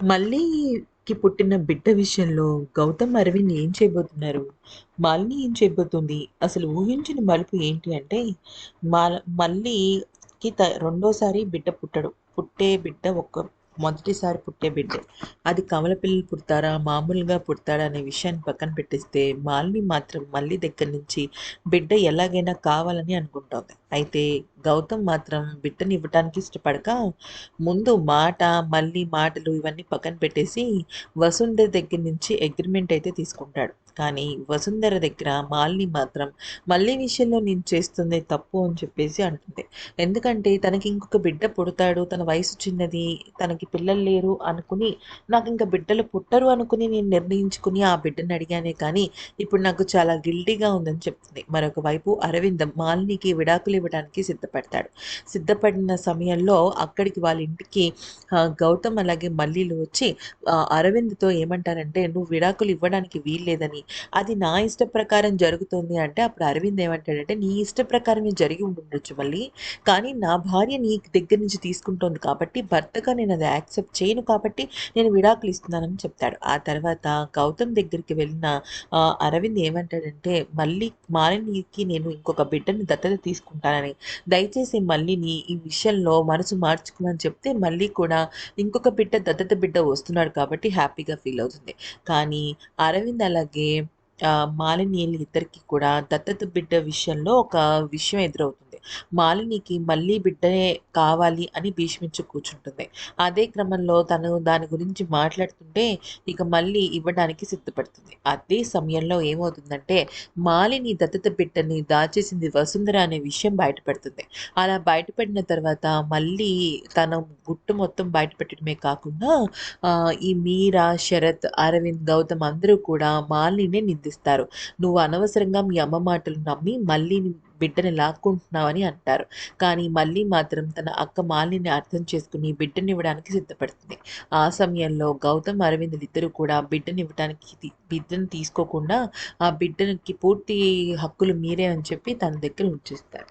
మళ్ళీకి పుట్టిన బిడ్డ విషయంలో గౌతమ్ అరవింద్ ఏం చేయబోతున్నారు? మాలిని ఏం చేయబోతుంది? అసలు ఊహించిన మలుపు ఏంటి అంటే మా మళ్ళీకి త రెండోసారి బిడ్డ పుట్టడు. పుట్టే బిడ్డ ఒక్క మొదటిసారి పుట్టే బిడ్డ. అది కమల పిల్లలు పుడతారా? మామూలుగా పుడతాడా అనే విషయాన్ని పక్కన పెట్టేస్తే మాలిని మాత్రం మళ్ళీ దగ్గర నుంచి బిడ్డ ఎలాగైనా కావాలని అనుకుంటుంది. అయితే గౌతమ్ మాత్రం బిడ్డని ఇవ్వటానికి ఇష్టపడక ముందు మాట మళ్ళీ మాటలు ఇవన్నీ పక్కన పెట్టేసి వసుంధర దగ్గర నుంచి అగ్రిమెంట్ అయితే తీసుకుంటాడు. కానీ వసుంధర దగ్గర మాలిని మాత్రం మళ్ళీ విషయంలో నేను చేస్తుంది తప్పు అని చెప్పేసి అంటుంది. ఎందుకంటే తనకి ఇంకొక బిడ్డ పుడతాడు తన వయసు చిన్నది తనకి పిల్లలు లేరు అనుకుని నాకు ఇంకా బిడ్డలు పుట్టరు అనుకుని నేను నిర్ణయించుకుని ఆ బిడ్డని అడిగానే కానీ ఇప్పుడు నాకు చాలా గిల్టీగా ఉందని చెప్తుంది. మరొక వైపు అరవింద్ మాలినికి విడాకులు ఇవ్వడానికి సిద్ధపడతాడు. సిద్ధపడిన సమయంలో అక్కడికి వాళ్ళ ఇంటికి గౌతమ్ అలాగే మల్లీలు వచ్చి అరవింద్తో ఏమంటారంటే నువ్వు విడాకులు ఇవ్వడానికి వీల్లేదని. అది నా ఇష్ట ప్రకారం జరుగుతుంది. అంటే అప్పుడు అరవింద్ ఏమంటాడంటే నీ ఇష్ట ప్రకారమే జరిగి ఉండొచ్చు మళ్ళీ. కానీ నా భార్య నీ దగ్గర నుంచి తీసుకుంటోంది కాబట్టి భర్తగా నేను అది యాక్సెప్ట్ చేయను కాబట్టి నేను విడాకులు ఇస్తున్నానని చెప్తాడు. ఆ తర్వాత గౌతమ్ దగ్గరికి వెళ్ళిన అరవింద్ ఏమంటాడంటే మళ్ళీ మాలినికి నేను ఇంకొక బిడ్డని దత్తత తీసుకుంటాను. చెప్పానని దయచేసి మళ్ళీని ఈ విషయంలో మనసు మార్చుకోమని చెప్తే మళ్ళీ కూడా ఇంకొక బిడ్డ దత్తత బిడ్డ వస్తున్నాడు కాబట్టి హ్యాపీగా ఫీల్ అవుతుంది. కానీ అరవింద్ అలాగే మాలిని ఇద్దరికి కూడా దత్తత బిడ్డ విషయంలో ఒక విషయం ఎదురవుతుంది. మాలినికి మళ్ళీ బిడ్డనే కావాలి అని భీష్మించి కూర్చుంటుంది. అదే క్రమంలో తను దాని గురించి మాట్లాడుతుంటే ఇక మళ్ళీ ఇవ్వడానికి సిద్ధపడుతుంది. అదే సమయంలో ఏమవుతుందంటే మాలిని దత్తత బిడ్డని దాచేసింది వసుంధర అనే విషయం బయటపడుతుంది. అలా బయటపడిన తర్వాత మళ్ళీ తన గుట్టు మొత్తం బయటపెట్టడమే కాకుండా ఈ మీరా శరత్ అరవింద్ గౌతమ్ అందరూ కూడా మాలినే నిందిస్తారు. నువ్వు అనవసరంగా మీ అమ్మ మాటలు నమ్మి మళ్ళీ బిడ్డని లాక్కుంటున్నావని అంటారు. కానీ మళ్ళీ మాత్రం తన అక్క మాలిని అర్థం చేసుకుని బిడ్డని ఇవ్వడానికి సిద్ధపడుతుంది. ఆ సమయంలో గౌతమ్ అరవింద్ ఇద్దరు కూడా బిడ్డని ఇవ్వడానికి బిడ్డను తీసుకోకుండా ఆ బిడ్డకి పూర్తి హక్కులు మీరే అని చెప్పి తన దగ్గర ఉంచేస్తారు.